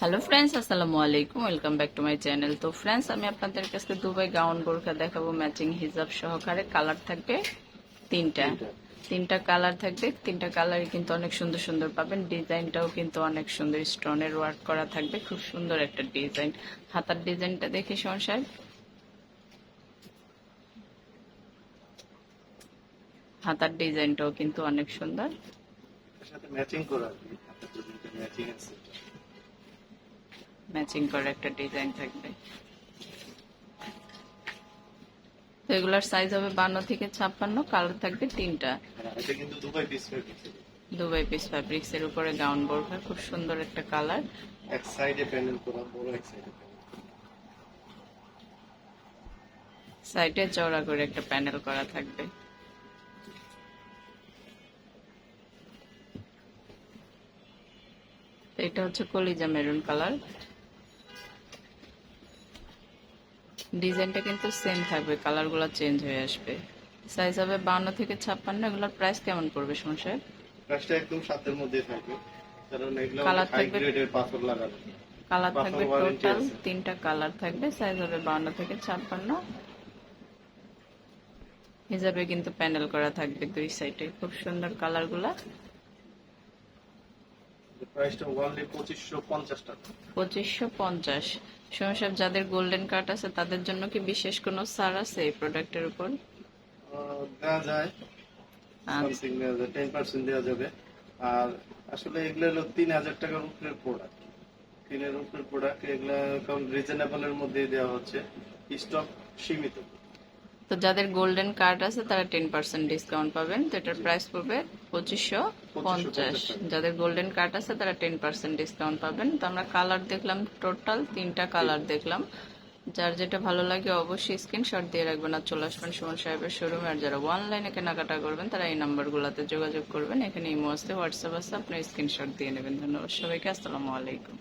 Hello friends আসসালামু আলাইকুম welcome back to my channel তো ফ্রেন্ডস আমি আপনাদের কাছে দুবাই গাউন বোরকা দেখাবো ম্যাচিং হিজাব সহকারে। কালার থাকবে তিনটা। তিনটা। কালার থাকবে। তিনটা কালারই কিন্তু অনেক সুন্দর সুন্দর পাবেন। ডিজাইনটাও কিন্তু অনেক সুন্দর। স্টোনের ওয়ার্ক করা থাকবে। খুব সুন্দর একটা ডিজাইন হাতার ডিজাইনটা দেখি শোন সাহেব। হাতার ডিজাইনটাও কিন্তু অনেক সুন্দর। ম্যাচিং করা ম্যাচিং আছে। ম্যাচিং করা একটা ডিজাইন থাকবে। তো এগুলার সাইজ হবে বান্ন থেকে ছাপ্পান্ন কালার থাকবে তিনটা। এটা কিন্তু Dubai piece fabrics Dubai piece fabrics এর উপরে গাউন বোরখা খুব সুন্দর একটা কালার এক সাইডে প্যানেল করা বড় এক সাইডে সাইডে চওড়া করে একটা প্যানেল করা থাকবে। এটা হচ্ছে কলিজা মেরুন কালার ডিজাইনটা কিন্তু সেম থাকবে কালারগুলো চেঞ্জ হয়ে আসবে। সাইজ হবে বান্ন থেকে ছাপ্পান্ন এগুলোর প্রাইস কেমন পড়বে সংসার প্রাইসটা একদম সাতের মধ্যে থাকবে কারণ এগুলো হাই থাকবে- পাথর লাগানো। কালার থাকবে টোটাল তিনটা কালার থাকবে সাইজ হবে বান্ন থেকে ছাপ্পান্ন। হিসাবে কিন্তু প্যানেল করা থাকবে দুই সাইডে খুব সুন্দর কালারগুলা প্রাইসটা টাকা। সমস্যা যাদের গোল্ডেন কার্ড আছে তাদের জন্য কি বিশেষ কোনো ছাড় আছে এই প্রোডাক্টের উপর? দেওয়া যায়। আচ্ছা। সামথিং দেওয়া যায় টেন পার্সেন্ট দেওয়া যাবে। আর আসলে এগুলো হলো তিন হাজার টাকার উপরের প্রোডাক্ট তিনের উপরের প্রোডাক্ট এগুলো কারণ রিজনেবলের মধ্যেই দেওয়া হচ্ছে। স্টক সীমিত। তো যাদের গোল্ডেন কার্ড আছে তারা টেন পার্সেন্ট ডিসকাউন্ট পাবেন। তো এটার প্রাইস পড়বে পঁচিশশো পঞ্চাশ। যাদের গোল্ডেন কার্ড আছে তারা টেন পার্সেন্ট ডিসকাউন্ট পাবেন। তো আমরা কালার দেখলাম টোটাল তিনটা কালার দেখলাম। যার যেটা ভালো লাগে অবশ্যই স্ক্রিনশট দিয়ে রাখবেন আর চলে আসবেন সুমন সাহেবের শোরুমে আর যারা অনলাইনে কেনাকাটা করবেন তারা এই নাম্বারগুলোতে যোগাযোগ করবেন। এখানে ইমো আছে হোয়াটসঅ্যাপ আছে আপনার স্ক্রিনশট দিয়ে নেবেন। ধন্যবাদ সবাইকে আসসালামু আলাইকুম।